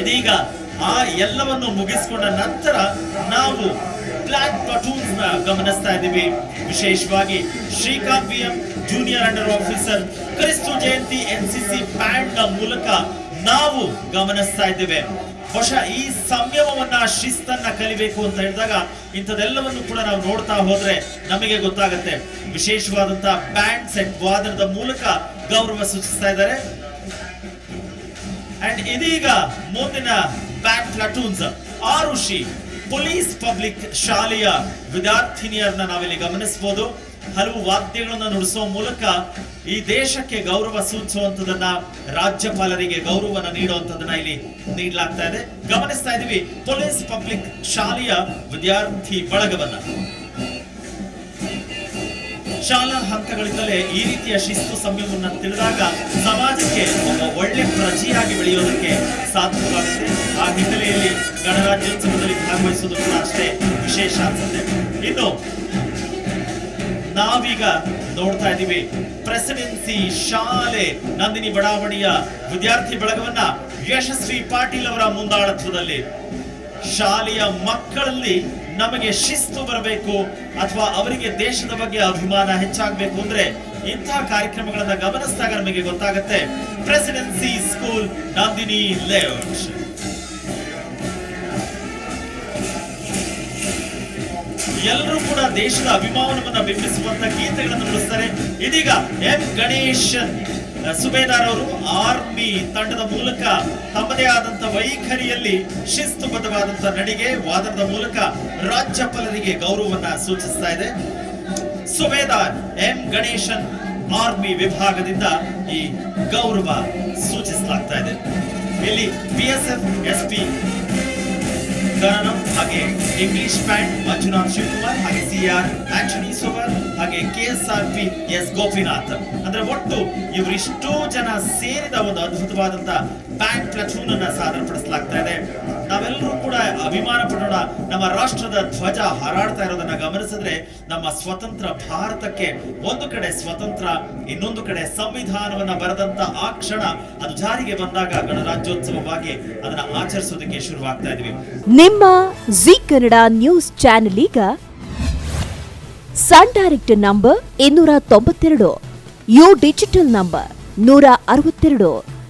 ಇದೀಗ ಆ ಎಲ್ಲವನ್ನು ಮುಗಿಸಿಕೊಂಡ ನಂತರ ನಾವು ಬ್ಲಾಕ್ ಪ್ಲಟೂನ್ಸ್ನ ಗಮನಿಸ್ತಾ ಇದ್ದೀವಿ. ವಿಶೇಷವಾಗಿ Srikanth V M junior under officer Kristu Jayanti N C C ಬ್ಯಾಂಡ್ನ ಮೂಲಕ ನಾವು ಗಮನಿಸ್ತಾ ಇದ್ದೇವೆ. ಬಹುಶಃ ಈ ಸಂಯಮವನ್ನ, ಶಿಸ್ತನ್ನ ಕಲಿಬೇಕು ಅಂತ ಹೇಳಿದಾಗ ಇಂಥದೆಲ್ಲವನ್ನು ಕೂಡ ನಾವು ನೋಡ್ತಾ ಹೋದ್ರೆ ನಮಗೆ ಗೊತ್ತಾಗುತ್ತೆ. ವಿಶೇಷವಾದಂತಹ ಬ್ಯಾಂಡ್ ಸೆಟ್ ವಾದನದ ಮೂಲಕ ಗೌರವ ಸೂಚಿಸ್ತಾ ಇದ್ದಾರೆ. ಅಂಡ್ ಇದೀಗ ಮುಂದಿನ band platoons Arushi police public ಶಾಲೆಯ ವಿದ್ಯಾರ್ಥಿನಿಯರನ್ನ ನಾವಿಲ್ಲಿ ಗಮನಿಸಬಹುದು ಹಲವು ವಾದ್ಯಗಳನ್ನ ನುಡಿಸುವ ಮೂಲಕ ಈ ದೇಶಕ್ಕೆ ಗೌರವ ಸೂಚಿಸುವಂತದನ್ನ ರಾಜ್ಯಪಾಲರಿಗೆ ಗೌರವನ ನೀಡುವಂತದನ್ನ ಇಲ್ಲಿ ನೀಡಲಾಗ್ತಾ ಇದೆ. ಗಮನಿಸ್ತಾ ಇದೀವಿ ಪೊಲೀಸ್ ಪಬ್ಲಿಕ್ ಶಾಲೆಯ ವಿದ್ಯಾರ್ಥಿ ಬಳಗವನ್ನ. ಶಾಲಾ ಹಂತಗಳಿಂದಲೇ ಈ ರೀತಿಯ ಶಿಸ್ತು ಸಂಯಮವನ್ನು ತಿಳಿದಾಗ ಸಮಾಜಕ್ಕೆ ಒಬ್ಬ ಒಳ್ಳೆ ಪ್ರಜೆಯಾಗಿ ಬೆಳೆಯೋದಕ್ಕೆ ಸಾಧ್ಯವಾಗುತ್ತೆ. ಆ ಹಿನ್ನೆಲೆಯಲ್ಲಿ ಗಣರಾಜ್ಯೋತ್ಸವದಲ್ಲಿ ಭಾಗವಹಿಸುವುದು ಕೂಡ ಅಷ್ಟೇ ವಿಶೇಷ ಅನ್ಸುತ್ತೆ. ಇನ್ನು ನಾವೀಗ ನೋಡ್ತಾ ಇದ್ದೀವಿ. ಪ್ರೆಸಿಡೆನ್ಸಿ ಶಾಲೆ ನಂದಿನಿ ಬಡಾವಣೆಯ ವಿದ್ಯಾರ್ಥಿ ಬಳಗವನ್ನ ಯಶಸ್ವಿ ಪಾಟೀಲ್ ಅವರ ಮುಂದಾಳತ್ವದಲ್ಲಿ. ಶಾಲೆಯ ಮಕ್ಕಳಲ್ಲಿ ನಮಗೆ ಶಿಸ್ತು ಬರಬೇಕು ಅಥವಾ ಅವರಿಗೆ ದೇಶದ ಬಗ್ಗೆ ಅಭಿಮಾನ ಹೆಚ್ಚಾಗಬೇಕು ಅಂದ್ರೆ ಇಂತಹ ಕಾರ್ಯಕ್ರಮಗಳನ್ನ ಗಮನಿಸಿದಾಗ ನಮಗೆ ಗೊತ್ತಾಗುತ್ತೆ. ಪ್ರೆಸಿಡೆನ್ಸಿ ಸ್ಕೂಲ್ ನಂದಿನಿ ಲೇಔಟ್ ಎಲ್ಲರೂ ಕೂಡ ದೇಶದ ಅಭಿಮಾನವನ್ನ ಬಿಂಬಿಸುವಂತ ಗೀತೆಗಳನ್ನು ನುಡಿಸ್ತಾರೆ. ಇದೀಗ ಎಂ ಗಣೇಶನ್ ಸುಬೇದಾರ್ ಅವರು ಆರ್ಮಿ ತಂಡದ ಮೂಲಕ ತಮ್ಮದೇ ಆದಂತ ವೈಖರಿಯಲ್ಲಿ ಶಿಸ್ತುಬದ್ಧವಾದಂತ ನಡಿಗೆ ವಾದನದ ಮೂಲಕ ರಾಜ್ಯಪಾಲರಿಗೆ ಗೌರವವನ್ನ ಸೂಚಿಸ್ತಾ ಇದೆ. ಸುಬೇದಾರ್ ಎಂ. ಗಣೇಶನ್ ಆರ್ಮಿ ವಿಭಾಗದಿಂದ ಈ ಗೌರವ ಸೂಚಿಸಲಾಗ್ತಾ ಇದೆ. ಇಲ್ಲಿ ಬಿಎಸ್ಎಫ್ ಎಸ್ಪಿ ಗಣನಂ ಹಾಗೆ ಇಂಗ್ಲಿಷ್ ಬ್ಯಾಂಡ್ ಮಂಜುನಾಥ್ ಶಿವಕುಮಾರ್, ಹಾಗೆ ಸಿಆರ್ ಆಂಟನಿ ಸೋವರ್ ಹಾಗೆ ಕೆಎಸ್ಆರ್ ಪಿ ಎಸ್ ಗೋಪಿನಾಥ್. ಅಂದ್ರೆ ಒಟ್ಟು ಇವರಿಷ್ಟೋ ಜನ ಸೇರಿದ ಒಂದು ಅದ್ಭುತವಾದಂತ ಬ್ಯಾಂಡ್ ಲಕ್ಷ್ಮಣ ಅನ್ನ ಇದೆ. ನಾವೆಲ್ಲರೂ ಕೂಡ ಅಭಿಮಾನ ಪಡೋಣ. ನಮ್ಮ ರಾಷ್ಟ್ರದ ಧ್ವಜ ಹಾರಾಡ್ತಾ ಇರೋದನ್ನ ಗಮನಿಸಿದ್ರೆ ನಮ್ಮ ಸ್ವತಂತ್ರ ಭಾರತಕ್ಕೆ ಒಂದು ಕಡೆ ಸ್ವತಂತ್ರ, ಇನ್ನೊಂದು ಕಡೆ ಸಂವಿಧಾನವನ್ನ ಬರೆದಂತ ಆ ಕ್ಷಣ ಅದು ಜಾರಿಗೆ ಬಂದಾಗ ಗಣರಾಜ್ಯೋತ್ಸವವಾಗಿ ಅದನ್ನ ಆಚರಿಸೋದಕ್ಕೆ ಶುರುವಾಗ್ತಾ ಇದೀವಿ. ನಿಮ್ಮ ಜಿ ಕನ್ನಡ ನ್ಯೂಸ್ ಚಾನೆಲ್ ಈಗ ಸನ್ ಡೈರೆಕ್ಟ್ ನಂಬರ್ ಇನ್ನೂರ ತೊಂಬತ್ತೆರಡು, ಯು ಡಿಜಿಟಲ್ ನಂಬರ್ ನೂರ ಅರವತ್ತೆರಡು.